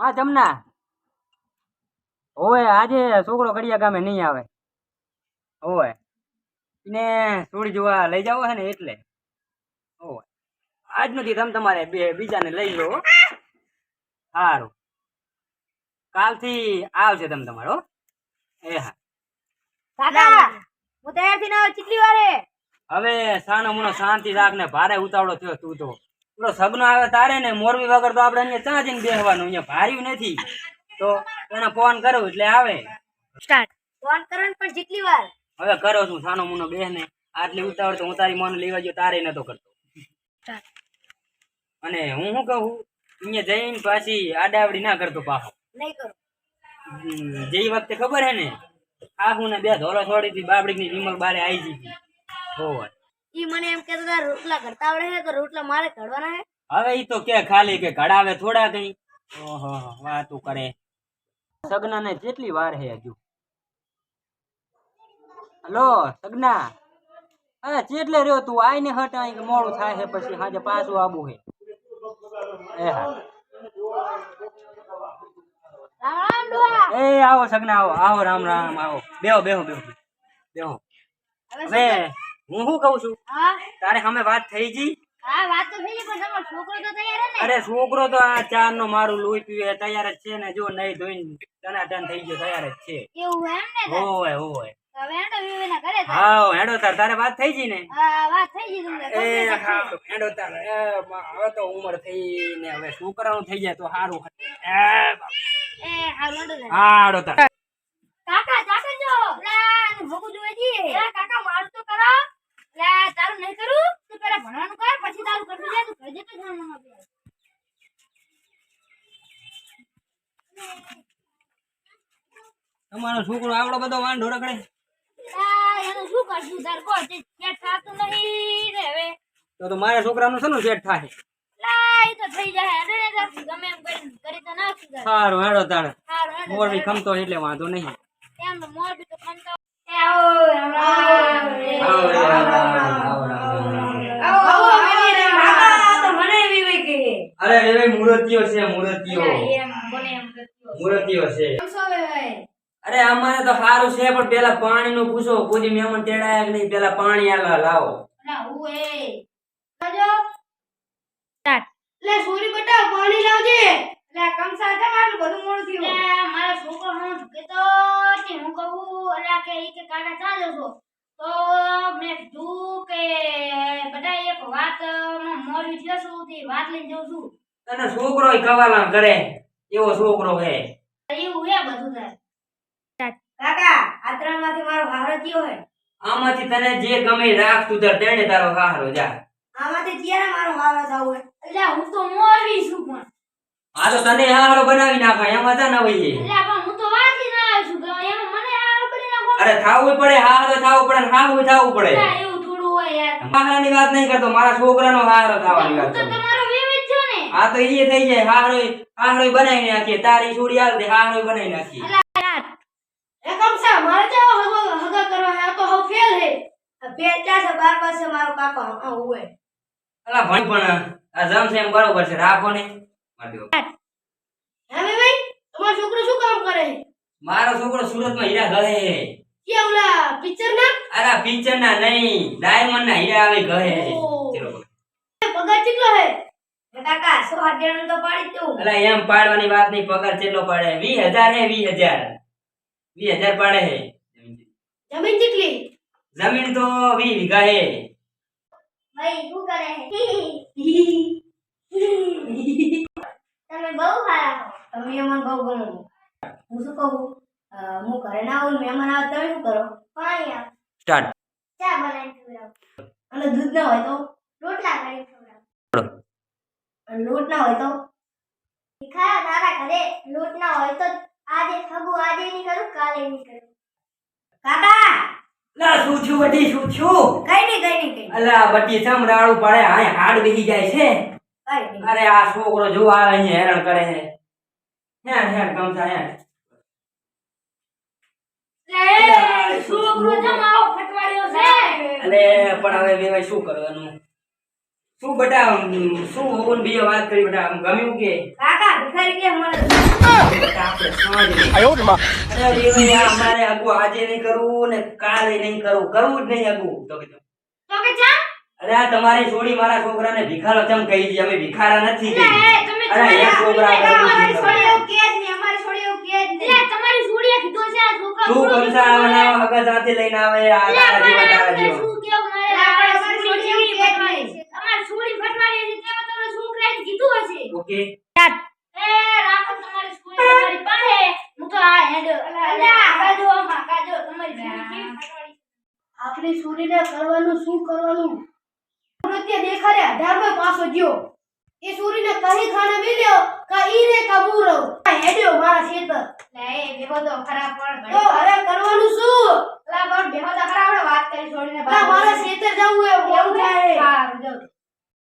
હા જમના ઓવે આજે છોકરો કડિયા ગામે નહીં આવે. ઓવે. ને થોડી જોવા લઈ જાવ હે ને એટલે. ઓવે. આજ નથી તમે તમારે બે બીજાને લઈ લો. સારું કાલથી આવશે તમે તમારો એ હા. દાદા હું તૈયાર થઈને કેટલી વારે. હવે સાનો મુનો શાંતિ રાખ ને ભારે ઉતાવળો થયો તું તો. પેલો સગનો આવે તારે ને મોરબી વગર તો આપણે અહીંયા ચા જઈને બેસવાનું અહીંયા ભાર્યું નથી. તો એને ફોન કરું એટલે આવે. સ્ટાર્ટ ફોન કરો ને પણ જેટલી વાર. હવે કરો છું સાનો મુનો બે ને આટલી ઉતાવળ તો હું તારી મન લેવા જો તારે નતો કરતો. અને હું શું કહું? અહીંયા જઈને પાછી આડાવડી ના કરતો પાછો. નહીં કરો. હમ, જે વખતે ખબર હે ને આખું ને બે ધોલો છોડી હતી બાબડી ની વિમલ બારે આવી જતી હોવે ઈ મને એમ કહેતા હતા રોટલા કરતા આવડે છે તો રોટલા મારે ઘડવાના છે? હવે ઈ તો કે ખાલી કે ઘડાવે થોડા કઈ. ઓહો વાતું કરે. સગના ને કેટલી વાર હે હજુ. હલો સગના. હા ચેટલે રહ્યો તું આઈ ને હટ આઈ મોડું થાય છે પછી હાજે પાછું આવું હે. એ હા. એ આવો સગના આવો. આવો રામ રામ આવો. બેહો બેહો બેહો. બેહો. હવે હું શું કહું છું? તારે સામે વાત થઈ ગઈ? અરે છોકરો તો આ ચાર નો મારું લોહી પીવે તૈયાર જ છે ને જો નહીં ધોઈને ટનાટન થઈ ગયો તૈયાર જ છે. હોય હોય હા હેડો તાર તારે વાત થઈ ગઈ ને? એ હેડો તાર હવે તો ઉંમર થઈ ને હવે છોકરાનું થઈ જાય તો સારું હા. હેડો તાર. કાકા જો લા ને ભોગું જોવે જી લા કાકા મારું તો કરો લા તારું નહીં કરું તું પેલા ભણવાનું કર પછી તારું કરતું જાય તું કરજે તો જાણવાનું આપણે તમારો છોકરો આવડો બધો વાંઢો રખડે તે તો તો મારા છોકરાનો શેનું સેટ થાય સારું હેડો તાર મોરબી ખમતો એટલે વાંધો નહીં એમ તો મોર બી તો ખમતો એ આવો રામ રામ રે. આવો રે, રામ રામ, આવો રામ રામ. આવો મેરી રે કાકા તો મને વિવેક કે અરે મૂર્તિઓ છે મૂર્તિઓ મૂર્તિઓ છે. અરે અમારે તો સારું છે પણ પેલા પાણી નું પૂછો કોઈ મહેમાન તેડાયા કે નહીં પેલા પાણી આલા લાવો. ના હું એ. જો લે સોરી બેટા પાણી લાવજે. લે કમસા કેમ આટલું બધું મોડું થયું. લે મારો છોકરો હું કે હું કહું અલા કે ઈ કે કાકા ચાલો છો. તો મેં કીધું કે બેટા એક વાત મોડું થયો છું તે વાત લઈને જાઉં છું. તને છોકરો કવાલા કરે. એવો છોકરો હે એવું હે બધું થાય કાકા આ ત્રણમાંથી મારો હારો થયો હે આમાંથી તને જે ગમે રાખ તું તાર તેને તારો હારો જા. આમાંથી ત્યારે મારો હારો થવું હે એટલે હું તો મોરવી છું પણ. આ તો તને હારો બનાવી નાખા એમાં તા ન વઈએ. એટલે પણ હું તો વાંચી ના આવું છું કે એમ મને હારો કરી નાખો. અરે થાવું પડે હારો થાવું પડે ને હારું થાવું પડે. ના, એવું થોડું હોય યાર. હારાની વાત નહીં કરતો મારા છોકરાનો હારો થવાની વાત કરું. આ તો ઈ થઈ જાય હારો હારો બનાવી નાખીએ તારી છોડી આલ દે હારો બનાવી નાખીએ. એકમ સા મારે તો હગો હગો કરવા હે તો હવે ફેલ હે ક્યાં છે બાર પાસે મારો કાકો હા હોય. અલા ભણ પણ આ જમ છે એમ બરોબર છે રાખો ને. મારજો દો. હે ભાઈ તમારો છોકરો શું કામ કરે છે? મારો છોકરો સુરતમાં હીરા ગળે કે ઓલા પિક્ચર ના? અરે પિક્ચર ના નહીં ડાયમંડ ના હીરા આવે ગળે હે ચલો. પગાર કેટલો હે કાકા સો હજાર તો પાડી દઉં. અલા એમ પાડવાની વાત નહીં પગાર કેટલો પાડે? વીસ હે વીસ હજાર. પાડે હે. જમીન કેટલી જમીન તો વીસ વીઘા હે. ભાઈ શું કરે તમે બહુ સારા તમે મહેમાન બહુ ગમો હું શું કહું? હું ઘરે ના આવું મહેમાન આવે તમે શું કરો? પાણી આપ. સ્ટાર્ટ. ચા બનાવીને પીવડાવો અને દૂધ ના હોય તો રોટલા કરી લોટ ના હોય તો? ખરા તારા ઘરે લૂંટ ના હોય તો આજે ખબુ આજે નહીં કરું કાલે નહીં કરું. કાકા! લા શું છું બટી શું છું કઈ નહીં કઈ નહીં કઈ અલા બટી સમરાળું પડે હાય હાડ બેસી જાય છે. અરે આ છોકરો જો આવે અહીંયા હેરાન કરે છે. હેણ હેણ કમસા હેણ છોકરો જમાવો ફટવાડ્યો છે. અલે પણ હવે વેવાય શું કરવાનું? શું બેટા શું હોવું બે વાત કરી બેટા આમ ગમ્યું કે? કાકા ભિખારી કે અમારે? આયો આપણે માં અરે અમારે આગુ આજે નહીં કરવું ને કાલે નહીં કરવું. કરવું જ નહીં આગુ. તો કે તો કે ચા? અરે આ તમારી છોડી મારા છોકરાને ભિખારો કેમ કહી દી અમે ભિખારા નથી કે અરે એક છોકરા અમારી છોડી એવું કે જ નહીં અમારી છોડી એવું કે જ નહીં. એટલે તમારી છોડીએ કીધું છે આ છોકરા તું બોલો આવના હગા સાથે લઈને આવે આ એટલે તારા જેવા તારા અમારે જેવા શું કેવું મારે અમારી છોડી એવું કે જ નહીં અમારી છોડી ફટવાડી હતી તેમાં તમે છોકરાએ કીધું ઓકે એ રાખો તમારી છોડી તમારી પાસે? હું તો આ હેડો કાજો આમાં કાજો તમારી છોડી કેવી આપણી સુરીને કરવાનું શું કરવાનું? નૃત્ય દેખાડે અઢારમાં પાસો ગયો એ સુરીને કહી ખાને મિલ્યો કા ઈ રે